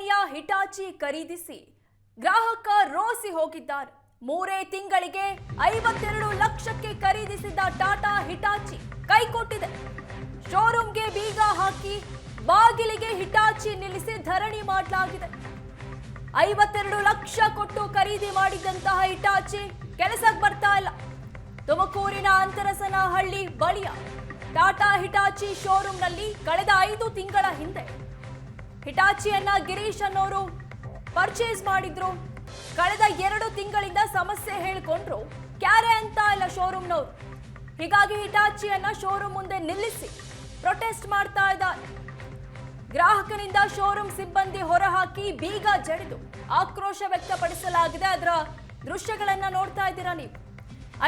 ಕಂಪನಿಯ ಹಿಟಾಚಿ ಖರೀದಿಸಿ ಗ್ರಾಹಕ ರೋಸಿ ಹೋಗಿದ್ದಾರೆ. ಮೂರೇ ತಿಂಗಳಿಗೆ ಐವತ್ತೆರಡು ಲಕ್ಷಕ್ಕೆ ಖರೀದಿಸಿದ್ದ ಟಾಟಾ ಹಿಟಾಚಿ ಕೈಕೊಟ್ಟಿದೆ. ಶೋರೂಮ್ಗೆ ಬೀಗ ಹಾಕಿ ಬಾಗಿಲಿಗೆ ಹಿಟಾಚಿ ನಿಲ್ಲಿಸಿ ಧರಣಿ ಮಾಡಲಾಗಿದೆ. ಐವತ್ತೆರಡು ಲಕ್ಷ ಕೊಟ್ಟು ಖರೀದಿ ಮಾಡಿದಂತಹ ಹಿಟಾಚಿ ಕೆಲಸಕ್ಕೆ ಬರ್ತಾ ಇಲ್ಲ. ತುಮಕೂರಿನ ಅಂತರಸನಹಳ್ಳಿ ಬಳಿಯ ಟಾಟಾ ಹಿಟಾಚಿ ಶೋರೂಮ್ನಲ್ಲಿ ಕಳೆದ ಐದು ತಿಂಗಳ ಹಿಂದೆ ಹಿಟಾಚಿಯನ್ನ ಗಿರೀಶ್ ಅನ್ನೋರು ಪರ್ಚೇಸ್ ಮಾಡಿದ್ರು. ಕಳೆದ ಎರಡು ತಿಂಗಳಿಂದ ಸಮಸ್ಯೆ ಹೇಳಿಕೊಂಡ್ರು ಕ್ಯಾರೆ ಅಂತ ಇಲ್ಲ ಶೋರೂಮ್ನವರು ಹೀಗಾಗಿ ಹಿಟಾಚಿಯನ್ನ ಶೋರೂಮ್ ಮುಂದೆ ನಿಲ್ಲಿಸಿ ಪ್ರೊಟೆಸ್ಟ್ ಮಾಡ್ತಾ ಇದ್ದಾರೆ. ಗ್ರಾಹಕನಿಂದ ಶೋರೂಮ್ ಸಿಬ್ಬಂದಿ ಹೊರಹಾಕಿ ಬೀಗ ಜಡಿದು ಆಕ್ರೋಶ ವ್ಯಕ್ತಪಡಿಸಲಾಗಿದೆ. ಅದರ ದೃಶ್ಯಗಳನ್ನ ನೋಡ್ತಾ ಇದ್ದೀರಾ ನೀವು?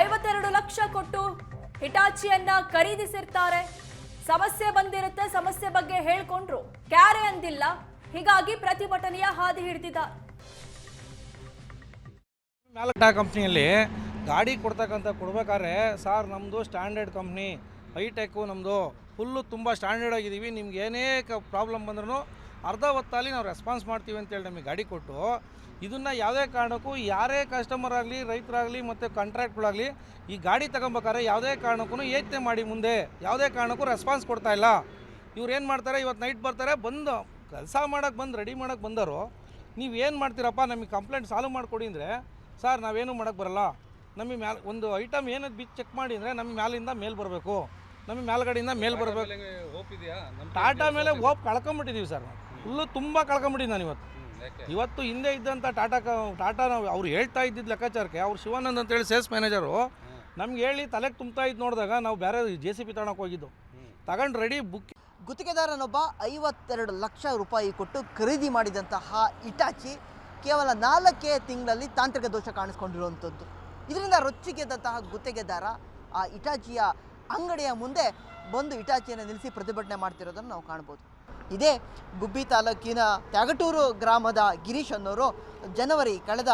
ಐವತ್ತೆರಡು ಲಕ್ಷ ಕೊಟ್ಟು ಹಿಟಾಚಿಯನ್ನ ಖರೀದಿಸಿರ್ತಾರೆ. ಸಮಸ್ಯೆ ಬಂದಿರುತ್ತೆ, ಸಮಸ್ಯೆ ಬಗ್ಗೆ ಹೇಳ್ಕೊಂಡ್ರು. ಕ್ಯಾರೆ ಅಂದಿಲ್ಲ, ಹೀಗಾಗಿ ಪ್ರತಿಭಟನೆಯ ಹಾದಿ ಹಿಡಿದಿದ್ದಾರೆ ಮ್ಯಾಲಕ್ಟಾ ಕಂಪ್ನಿಯಲ್ಲಿ ಗಾಡಿ ಕೊಡ್ತಕ್ಕಂಥ ಕೊಡ್ಬೇಕಾದ್ರೆ, ಸರ್ ನಮ್ಮದು ಸ್ಟ್ಯಾಂಡರ್ಡ್ ಕಂಪ್ನಿ, ಹೈಟೆಕ್ಕು ನಮ್ಮದು ಫುಲ್ಲು ತುಂಬ ಸ್ಟ್ಯಾಂಡರ್ಡ್ ಆಗಿದ್ದೀವಿ, ನಿಮ್ಗೆ ಏನೇ ಪ್ರಾಬ್ಲಮ್ ಬಂದ್ರೂ ಅರ್ಧ ಹೊತ್ತಲ್ಲಿ ನಾವು ರೆಸ್ಪಾನ್ಸ್ ಮಾಡ್ತೀವಿ ಅಂತೇಳಿ ನಮಗೆ ಗಾಡಿ ಕೊಟ್ಟು ಇದನ್ನು ಯಾವುದೇ ಕಾರಣಕ್ಕೂ ಯಾರೇ ಕಸ್ಟಮರ್ ಆಗಲಿ ರೈತರಾಗಲಿ ಮತ್ತು ಕಾಂಟ್ರಾಕ್ಟ್ಗಳಾಗಲಿ ಈ ಗಾಡಿ ತಗೊಬೇಕಾದ್ರೆ ಯಾವುದೇ ಕಾರಣಕ್ಕೂ ಯೋಚನೆ ಮಾಡಿ ಮುಂದೆ ಯಾವುದೇ ಕಾರಣಕ್ಕೂ ರೆಸ್ಪಾನ್ಸ್ ಕೊಡ್ತಾ ಇಲ್ಲ. ಇವ್ರು ಏನು ಮಾಡ್ತಾರೆ ಇವತ್ತು ನೈಟ್ ಬರ್ತಾರೆ ಬಂದು ಕೆಲಸ ಮಾಡೋಕ್ಕೆ ಬಂದು ರೆಡಿ ಮಾಡೋಕ್ಕೆ ಬಂದರು ನೀವು ಏನು ಮಾಡ್ತೀರಪ್ಪ ನಮಗೆ ಕಂಪ್ಲೇಂಟ್ ಸಾಲ್ವ್ ಮಾಡಿಕೊಡಿ ಅಂದರೆ ಸರ್ ನಾವೇನು ಮಾಡೋಕ್ಕೆ ಬರಲ್ಲ. ನಮಗೆ ಮ್ಯಾಲ ಒಂದು ಐಟಮ್ ಏನದು ಬಿಚ್ಚು ಚೆಕ್ ಮಾಡಿ ಅಂದರೆ ನಮಗೆ ಮ್ಯಾಲಿಂದ ಮೇಲ್ ಬರಬೇಕು. ನಮಗೆ ಮೇಲ್ಗಡೆಯಿಂದ ಮೇಲೆ ಬರಬೇಕು. ಟಾಟಾ ಮೇಲೆ ಹೋಪ್ ಕಳ್ಕೊಂಬಿಟ್ಟಿದ್ದೀವಿ ಸರ್ ಫುಲ್ಲು ತುಂಬ ಕಳ್ಕೊಂಬಿಡಿ ನಾನು ಇವತ್ತು. ಇವತ್ತು ಹಿಂದೆ ಇದ್ದಂಥ ಟಾಟಾ ಕ ಟಾಟಾ ನಾವು ಅವ್ರು ಹೇಳ್ತಾ ಇದ್ದಿದ್ದು ಲೆಕ್ಕಾಚಾರಕ್ಕೆ ಅವ್ರು ಶಿವಾನಂದ್ ಅಂತೇಳಿ ಸೇಲ್ಸ್ ಮ್ಯಾನೇಜರು ನಮ್ಗೆ ಹೇಳಿ ತಲೆಗೆ ತುಂಬ್ತಾ ಇದ್ದು ನೋಡಿದಾಗ ನಾವು ಬೇರೆ ಜೆ ಸಿ ಪಿ ತಗೊಳಕ್ಕೆ ಹೋಗಿದ್ದು. ತಗೊಂಡು ರೆಡಿ ಬುಕ್ ಗುತ್ತಿಗೆದಾರನೊಬ್ಬ ಐವತ್ತೆರಡು ಲಕ್ಷ ರೂಪಾಯಿ ಕೊಟ್ಟು ಖರೀದಿ ಮಾಡಿದಂತಹ ಇಟಾಚಿ ಕೇವಲ ನಾಲ್ಕೇ ತಿಂಗಳಲ್ಲಿ ತಾಂತ್ರಿಕ ದೋಷ ಕಾಣಿಸ್ಕೊಂಡಿರುವಂಥದ್ದು ಇದರಿಂದ ರೊಚ್ಚಿಗೆದ್ದಂತಹ ಗುತ್ತಿಗೆದಾರ ಆ ಇಟಾಚಿಯ ಅಂಗಡಿಯ ಮುಂದೆ ಬಂದು ಇಟಾಚಿಯನ್ನು ನಿಲ್ಲಿಸಿ ಪ್ರತಿಭಟನೆ ಮಾಡ್ತಿರೋದನ್ನು ನಾವು ಕಾಣ್ಬೋದು. ಇದೇ ಗುಬ್ಬಿ ತಾಲೂಕಿನ ತ್ಯಾಗಟೂರು ಗ್ರಾಮದ ಗಿರೀಶ್ ಅನ್ನೋರು ಜನವರಿ ಕಳೆದ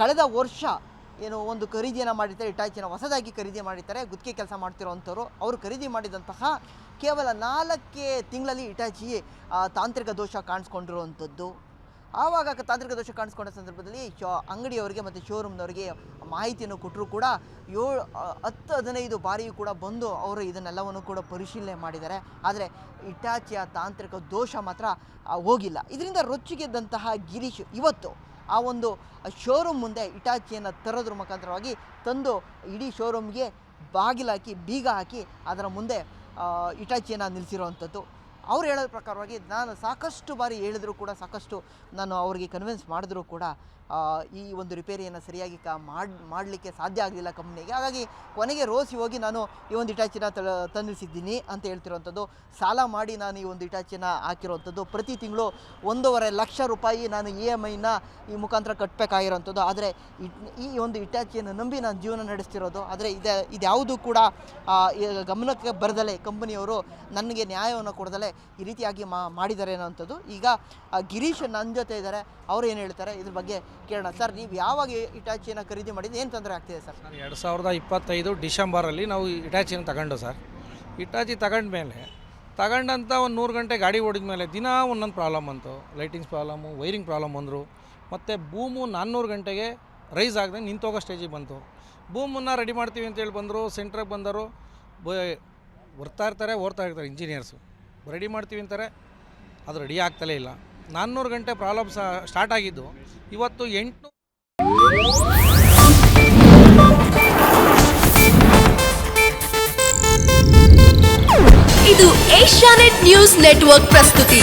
ಕಳೆದ ವರ್ಷ ಏನು ಒಂದು ಖರೀದಿಯನ್ನು ಮಾಡಿರ್ತಾರೆ, ಇಟಾಚಿನ ಹೊಸದಾಗಿ ಖರೀದಿ ಮಾಡಿರ್ತಾರೆ, ಗುತ್ತಿಗೆ ಕೆಲಸ ಮಾಡ್ತಿರೋವಂಥವ್ರು. ಅವರು ಖರೀದಿ ಮಾಡಿದಂತಹ ಕೇವಲ ನಾಲ್ಕೇ ತಿಂಗಳಲ್ಲಿ ಇಟಾಚಿ ತಾಂತ್ರಿಕ ದೋಷ ಕಾಣಿಸ್ಕೊಂಡಿರುವಂಥದ್ದು. ಆವಾಗ ತಾಂತ್ರಿಕ ದೋಷ ಕಾಣಿಸ್ಕೊಂಡ ಸಂದರ್ಭದಲ್ಲಿ ಶೋ ಅಂಗಡಿಯವರಿಗೆ ಮತ್ತು ಶೋರೂಮ್ನವರಿಗೆ ಮಾಹಿತಿಯನ್ನು ಕೊಟ್ಟರು ಕೂಡ ಏಳು ಹತ್ತು, ಹದಿನೈದು ಬಾರಿಯೂ ಕೂಡ ಬಂದು ಅವರು ಇದನ್ನೆಲ್ಲವನ್ನು ಕೂಡ ಪರಿಶೀಲನೆ ಮಾಡಿದ್ದಾರೆ. ಆದರೆ ಇಟಾಚಿಯ ತಾಂತ್ರಿಕ ದೋಷ ಮಾತ್ರ ಹೋಗಿಲ್ಲ. ಇದರಿಂದ ರೊಚ್ಚಿಗೆದ್ದಂತಹ ಗಿರೀಶ್ ಇವತ್ತು ಆ ಒಂದು ಶೋರೂಮ್ ಮುಂದೆ ಇಟಾಚಿಯನ್ನು ತರೋದ್ರ ಮುಖಾಂತರವಾಗಿ ತಂದು ಇಡೀ ಶೋರೂಮ್ಗೆ ಬಾಗಿಲಾಕಿ, ಬೀಗ ಹಾಕಿ ಅದರ ಮುಂದೆ ಇಟಾಚಿಯನ್ನು ನಿಲ್ಲಿಸಿರುವಂಥದ್ದು. ಅವ್ರು ಹೇಳೋದ್ರ ಪ್ರಕಾರವಾಗಿ ನಾನು ಸಾಕಷ್ಟು ಬಾರಿ ಹೇಳಿದ್ರು ಕೂಡ ಸಾಕಷ್ಟು ನಾನು ಅವರಿಗೆ ಕನ್ವಿನ್ಸ್ ಮಾಡಿದ್ರು ಕೂಡ ಈ ಒಂದು ರಿಪೇರಿಯನ್ನು ಸರಿಯಾಗಿ ಕ ಮಾಡಿ, ಮಾಡಲಿಕ್ಕೆ ಸಾಧ್ಯ ಆಗಲಿಲ್ಲ ಕಂಪ್ನಿಗೆ. ಹಾಗಾಗಿ ಕೊನೆಗೆ ರೋಸಿ ಹೋಗಿ ನಾನು ಈ ಒಂದು ಇಟಾಚಿನ ತಂದಿಸಿದ್ದೀನಿ ಅಂತ ಹೇಳ್ತಿರೋವಂಥದ್ದು. ಸಾಲ ಮಾಡಿ ನಾನು ಈ ಒಂದು ಇಟಾಚಿನ ಹಾಕಿರೋವಂಥದ್ದು. ಪ್ರತಿ ತಿಂಗಳು ಒಂದೂವರೆ ಲಕ್ಷ ರೂಪಾಯಿ ನಾನು ಇ ಎಂ ಐನ ಈ ಮುಖಾಂತರ ಕಟ್ಟಬೇಕಾಗಿರೋವಂಥದ್ದು ಆದರೆ ಈ ಒಂದು ಇಟಾಚಿಯನ್ನು ನಂಬಿ ನಾನು ಜೀವನ ನಡೆಸ್ತಿರೋದು. ಆದರೆ ಇದು, ಇದ್ಯಾವುದು ಕೂಡ ಗಮನಕ್ಕೆ ಬರದಲೇ ಕಂಪನಿಯವರು ನನಗೆ ನ್ಯಾಯವನ್ನು ಕೊಡದಲೆ ಈ ರೀತಿಯಾಗಿ ಮಾಡಿದ್ದಾರೆ ಅನ್ನೋಂಥದ್ದು ಈಗ ಗಿರೀಶ್ ನನ್ನ ಜೊತೆ ಇದ್ದಾರೆ. ಅವರು ಏನು ಹೇಳ್ತಾರೆ? ಇದ್ರ ಬಗ್ಗೆ ಕೇಳೋಣ. ಸರ್, ನೀವು ಯಾವಾಗ ಇಟಾಚಿನ ಖರೀದಿ ಮಾಡಿದ್ದು? ಏನು ತೊಂದರೆ ಆಗ್ತಿದೆ ಸರ್? ನಾನು ಎರಡು ಸಾವಿರದ ಇಪ್ಪತ್ತೈದು ಡಿಸೆಂಬರಲ್ಲಿ ನಾವು ಇಟಾಚಿನ ತಗೊಂಡು ಸರ್. ಇಟಾಚಿ ತಗೊಂಡ್ಮೇಲೆ ತಗೊಂಡಂಥ ಒಂದು ನೂರು ಗಂಟೆ ಗಾಡಿ ಓಡಿದ ಮೇಲೆ ದಿನ ಒಂದೊಂದು ಪ್ರಾಬ್ಲಮ್ ಬಂತು. ಲೈಟಿಂಗ್ಸ್ ಪ್ರಾಬ್ಲಮ್ಮು ವೈರಿಂಗ್ ಪ್ರಾಬ್ಲಮ್ ಬಂದರು. ಮತ್ತು ಬೂಮು ನಾನ್ನೂರು ಗಂಟೆಗೆ ರೈಸ್ ಆಗದೆ ನಿಂತೋಗೋ ಸ್ಟೇಜಿಗೆ ಬಂತು. ಬೂಮನ್ನು ರೆಡಿ ಮಾಡ್ತೀವಿ ಅಂತೇಳಿ ಬಂದರು, ಸೆಂಟ್ರಿಗೆ ಬಂದರು. ಬ, ಬರ್ತಾ ಇರ್ತಾರೆ, ಓಡ್ತಾ ಇರ್ತಾರೆ ಇಂಜಿನಿಯರ್ಸು. ರೆಡಿ ಮಾಡ್ತೀವಿ ಅಂತಾರೆ, ಅದು ರೆಡಿ ಆಗ್ತಲೇ ಇಲ್ಲ. ನಾನ್ನೂರು ಗಂಟೆ ಪ್ರಾಬ್ಲಮ್ ಸ್ಟಾರ್ಟ್ ಆಗಿದ್ದು ಇವತ್ತು ಎಂಟು ಇದು ಏಷ್ಯಾನೆಟ್ ನ್ಯೂಸ್ ನೆಟ್ವರ್ಕ್ ಪ್ರಸ್ತುತಿ.